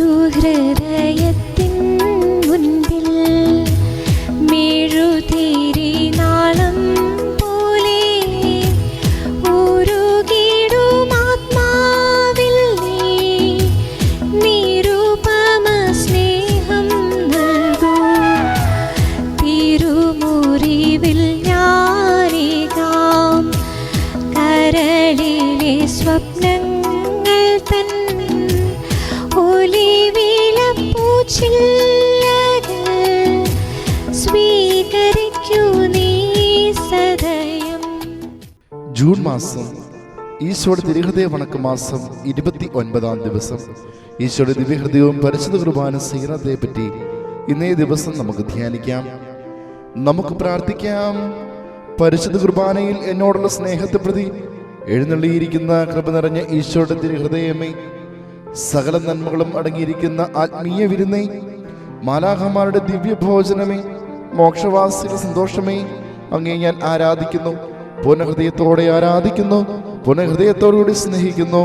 ഒരു ഹൃദയത്തിൻ മുൻപിൽ മെഴുതിരി നാളം പോലെ ഉരുകിടും ആത്മാവിൽ നീ. നിരുപമ സ്നേഹം നൽകൂ. തിരുമുറിവിൽ ഞാനേകാം. കരളിലെ സ്വപ്നങ്ങൾ ജൂൺ മാസം ഈശോയുടെ തിരുഹൃദയ വണക്ക മാസം ഇരുപത്തി ഒൻപതാം ദിവസം. ഈശോയുടെ ദിവ്യഹൃദയവും പരിശുദ്ധ കുർബാന സ്വീകരണത്തെ പറ്റി ഇന്നേ ദിവസം നമുക്ക് ധ്യാനിക്കാം. നമുക്ക് പ്രാർത്ഥിക്കാം. പരിശുദ്ധ കുർബാനയിൽ എന്നോടുള്ള സ്നേഹത്തെ പ്രതി എഴുന്നള്ളിയിരിക്കുന്ന കൃപ നിറഞ്ഞ ഈശോയുടെ തിരുഹൃദയമേ സകല നന്മകളും അടങ്ങിയിരിക്കുന്ന ആത്മീയ വിരുന്നേ മാലാഹമാരുടെ ദിവ്യഭോജനമേ മോക്ഷവാസിക സന്തോഷമേ അങ്ങേ ഞാൻ ആരാധിക്കുന്നു. പുനഃഹൃദയത്തോടെ ആരാധിക്കുന്നു പുനഹൃദയത്തോടുകൂടി സ്നേഹിക്കുന്നു.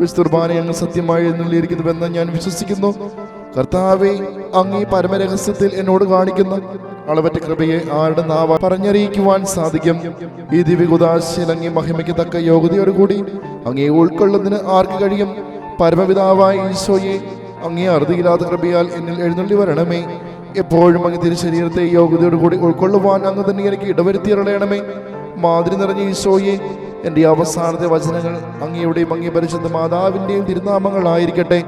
വിസ്തുർബാനെ അങ്ങ് സത്യമായി എഴുന്നള്ളിയിരിക്കുന്നുവെന്ന് ഞാൻ വിശ്വസിക്കുന്നു. കർത്താവെ ഈ പരമരഹസ്യത്തിൽ എന്നോട് കാണിക്കുന്ന അളവറ്റ കൃപയെ ആരുടെ നാവ പറഞ്ഞറിയിക്കുവാൻ സാധിക്കും. ഈ ദിവ്യകുദാശയിൽ അങ്ങേ മഹിമയ്ക്ക് തക്ക യോഗ്യതയോടുകൂടി അങ്ങേ ഉൾക്കൊള്ളുന്നതിന് ആർക്ക് കഴിയും? പരമപിതാവായ ഈശോയെ അങ്ങേ അറുതിയില്ലാത്ത കൃപയാൽ എന്നിൽ എഴുന്നള്ളി വരണമേ. എപ്പോഴും അങ്ങ് തിരുശരീരത്തെ യോഗ്യതയോടുകൂടി ഉൾക്കൊള്ളുവാൻ അങ്ങ് തന്നെ എനിക്ക് ഇടവരുത്തിയിറളയണമേ മാതിരി നിറഞ്ഞ ഈശോയെ എന്റെ അവസാനത്തെ വചനങ്ങൾ അങ്ങയുടെയും അങ്ങേ പരിശുദ്ധ മാതാവിന്റെയും തിരുനാമങ്ങളായിരിക്കട്ടെ.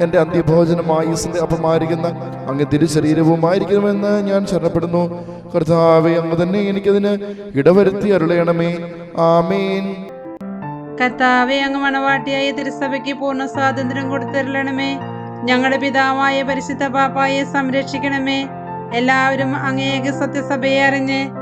എന്റെ അന്ത്യഭോജനമായി ഈസിന്റെ അപമാരിക്കുന്ന അങ്ങ് തിരുശരീരവുമായിരിക്കണമെന്ന് ഞാൻ ശരണപ്പെടുന്നു. കർത്താവെ അങ്ങ് തന്നെ എനിക്കതിന് ഇടവരുത്തി അരുളയണമേ ആമേൻ. കർത്താവെ അങ്ങ് മണവാട്ടിയായ തിരുസഭയ്ക്ക് പൂർണ സ്വാതന്ത്ര്യം കൊടുത്തരളണമേ. ഞങ്ങളുടെ പിതാവായ പരിശുദ്ധ പാപ്പായെ സംരക്ഷിക്കണമേ. എല്ലാവരും അങ്ങേക്ക് സത്യസഭയെ അറിഞ്ഞ്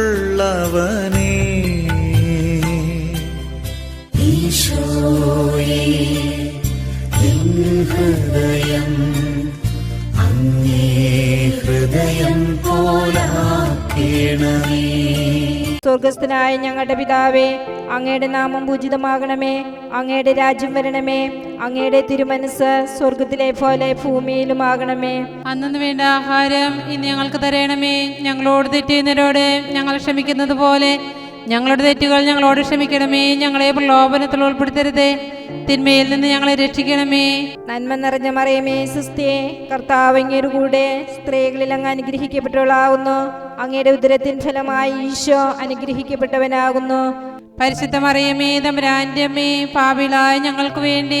എളിമയുമുള്ളവനേ ഈശോയേ എൻ ഹൃദയം അങ്ങേ ഹൃദയം പോലാക്കേണമേ സ്വർഗസ്ഥനായ ഞങ്ങളുടെ പിതാവേ അങ്ങയുടെ നാമം പൂജിതമാകണമേ അങ്ങയുടെ രാജ്യം വരണമേ. അങ്ങയുടെ തിരുമനസ് സ്വർഗത്തിലെ പോലെ ഭൂമിയിലും ആകണമേ അന്നു വേണ്ട ആഹാരം ഇന്ന് ഞങ്ങൾക്ക് തരണമേ. ഞങ്ങളോട് തെറ്റിയുന്നവരോട് ഞങ്ങൾ ക്ഷമിക്കുന്നത് പോലെ ഞങ്ങളുടെ തെറ്റുകൾ ഞങ്ങളോട് ക്ഷമിക്കണമേ. ഞങ്ങളെ പ്രലോഭനത്തിൽ ഉൾപ്പെടുത്തരുതേ. തിന്മയിൽ നിന്ന് ഞങ്ങളെ രക്ഷിക്കണമേ. നന്മ നിറഞ്ഞ മറിയമേ സുസ്ഥിയെ കർത്താവ് അങ്ങയുടെ കൂടെ സ്ത്രീകളിൽ അങ്ങ് അനുഗ്രഹിക്കപ്പെട്ടവളാകുന്നു അങ്ങയുടെ ഉദരത്തിൻ ഫലമായി ഈശോ അനുഗ്രഹിക്കപ്പെട്ടവനാകുന്നു. പരിശുദ്ധ തമ്പുരാന്റെ അമ്മേ പാപിലായ ഞങ്ങൾക്ക് വേണ്ടി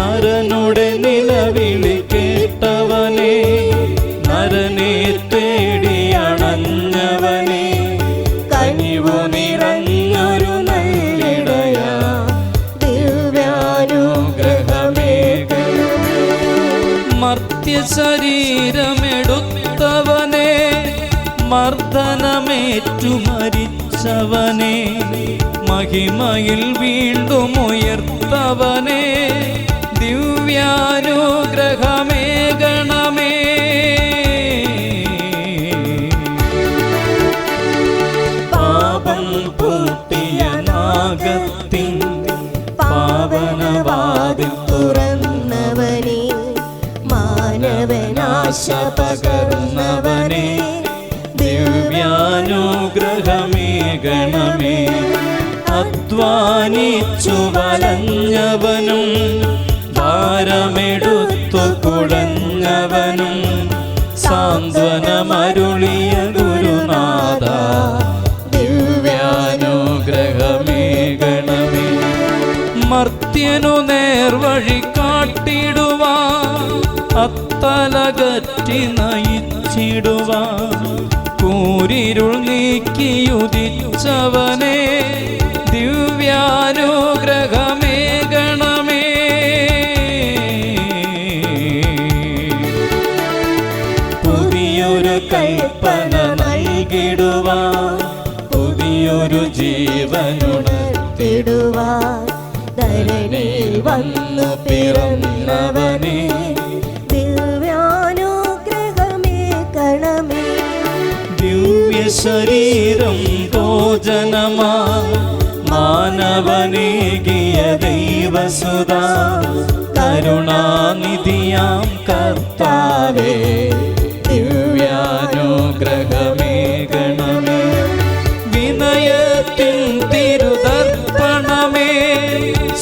നരനുടെ നിലവിളി കേട്ടവനെ നരനെ തേടിയണഞ്ഞവനെ കനിവു നിറഞ്ഞൊരു നല്ലിടയ ദിവ്യാനുഗ്രഹമേ മർത്യ ശരീരമെടുത്തവനെ മർദ്ദനമേറ്റു മരിച്ചവനെ മഹിമയിൽ വീണ്ടും ഉയർത്തവനെ മാനവനാശ പകർന്നവനെ ദിവ്യാനുഗ്രഹമേ ഗണമേ. അധ്വാനിച്ചു വലഞ്ഞവനും ഭാരമെടുത്തു കുഴഞ്ഞവനും സാന്ത്വനമരുളിയ ഗുരുനാഥ ദിവ്യാനുഗ്രഹമേ ഗണമേ. മർത്യനു നേർവഴി അത്തലകറ്റി നയിച്ചിടുവാൻ കൂരിരുൾ നീക്കിയുദിച്ചവനെ ദിവ്യാനുഗ്രഹമേ ഗണമേ. പുതിയൊരു കൽപ്പന നൽകിടുവാ പുതിയൊരു ജീവനുണർത്തിടുവാ ധരണിയിൽ വന്നു പിറന്നവനെ ദൈവസുത കരുണാനിധിയാം കർത്താവേ ദിവ്യാനുഗ്രഹമേ ഗണമേ വിനയത്തിൻ തിരുതർപ്പണമേ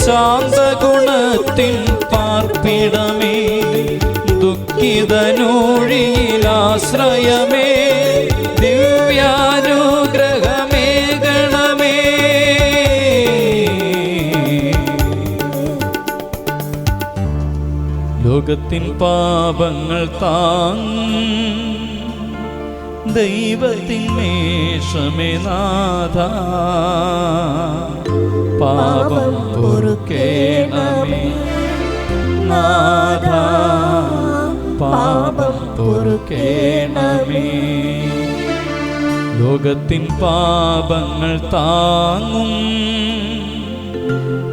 ശാന്തഗുണത്തിൻ പാർപ്പിടമേ ദുഃഖിതനൂഴിയിലാശ്രയമേ ലോകത്തിൻ പാപങ്ങൾ താങ് ദൈവത്തിൻ മേഷമേ നാഥ. പാപം പൊറുക്കേണമേ. നാഥ പാപം പൊറുക്കേണമേ. ലോകത്തിൻ പാപങ്ങൾ താങ്ങും.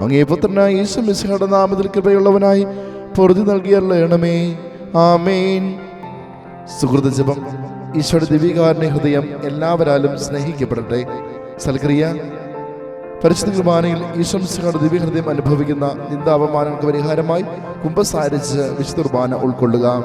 അങ്ങേ പുത്രനായ യേശു മിശിഹയുടെ നാമത്തിൽ കൃപയുള്ളവനായി പൊറുതി നൽകിയല്ലേണമേ ആമേൻ. സുഹൃത ജപം. ഈശോയുടെ ദിവികാരനെ ഹൃദയം എല്ലാവരാലും സ്നേഹിക്കപ്പെടട്ടെ. സൽക്രിയ. പരിശുദ്ധ കുർബാനയിൽ ഈശ്വംശങ്ങളുടെ ദിവ്യഹൃദയം അനുഭവിക്കുന്ന നിന്ദാപമാനങ്ങൾക്ക് പരിഹാരമായി കുംഭസാരിച്ച് വിശുദ്ധ കുർബാന ഉൾക്കൊള്ളുക.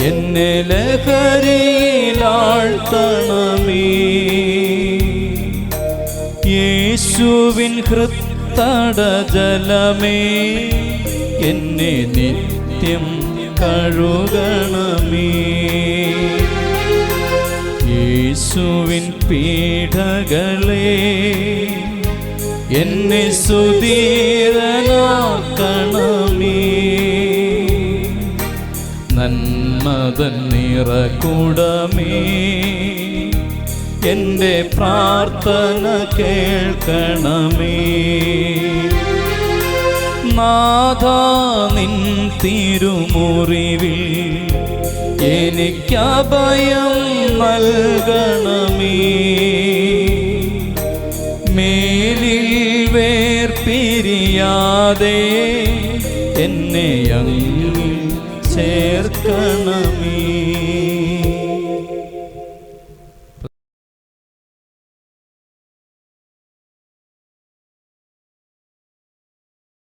എന്നെ ലഹരിയിലാഴ്ത്തണമേ യേശുവിൻ ഹൃത്തട ജലമേ എന്നെ നിത്യം കഴുകണമേ. യേശുവിൻ പീഠകളേ എന്നെ സുധീരനാക്കണമേ നന്മതൻ നിറകുടമേ എന്റെ പ്രാർത്ഥന കേൾക്കണമേ. നാഥ നിൻ തിരുമുറിവിൽ എനിക്കഭയം നൽകണമേ. മേലിൽ വേർപിരിയാതെ എന്നെ അങ്ങിൽ ചേർക്കണമേ.